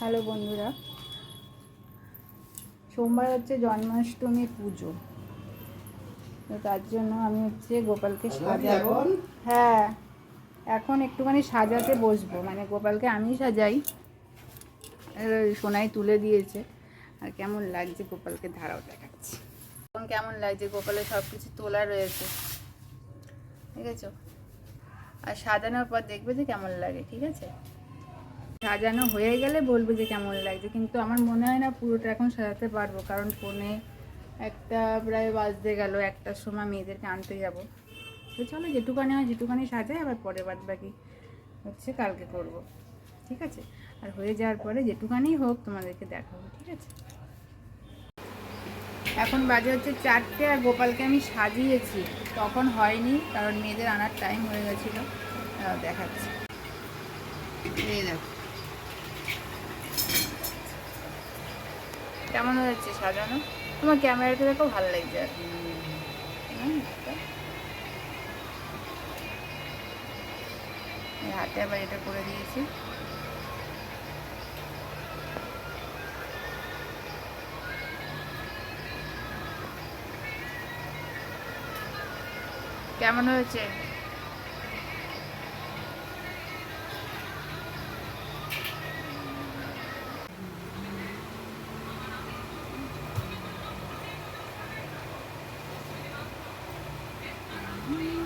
Hello বন্ধুরা। সোমবার হচ্ছে জন্মাষ্টমী পুজো। তো তার জন্য আমি হচ্ছে গোপালকে সাজাবো। হ্যাঁ এখন একটুখানি সাজাতে বসবো। মানে গোপালকে আমি সাজাই। সোনাই তুলে দিয়েছে। আর কেমন লাগছে গোপালকে ধারাও দেখাচ্ছি। এখন কেমন লাগছে গোপালের সব কিছু তোলা রয়েছে? ঠিক আছে? আর সাজানোর পর দেখবে যে কেমন লাগে ঠিক আছে? সাজানো হয়ে গেলে বলব যে কেমন লাগছে। কিন্তু আমার মনে হয় না পুরোটা এখন সাজাতে পারব, কারণ ফোনে একটা প্রায় বাজতে গেল, একটার সময় মেয়েদেরকে আনতে যাব। তো চলো, যেটুকানি হয় যেটুকানি সাজাই, আবার পরে বাদ বাকি হচ্ছে কালকে করব। ঠিক আছে? আর হয়ে যাওয়ার পরে যেটুকানি হোক তোমাদেরকে দেখাবো, ঠিক আছে? এখন বাজে হচ্ছে চারটে আর গোপালকে আমি সাজিয়েছি। তখন হয়নি, কারণ মেয়েদের আনার টাইম হয়ে গেছিল। দেখাচ্ছি। দেখো। কেমন হয়েছে সাজানো? তোমার ক্যামেরাটা দেখো ভালো লাগছে আর। এই হাতে আবার এটা করে দিয়েছি। কেমন হয়েছে? Green.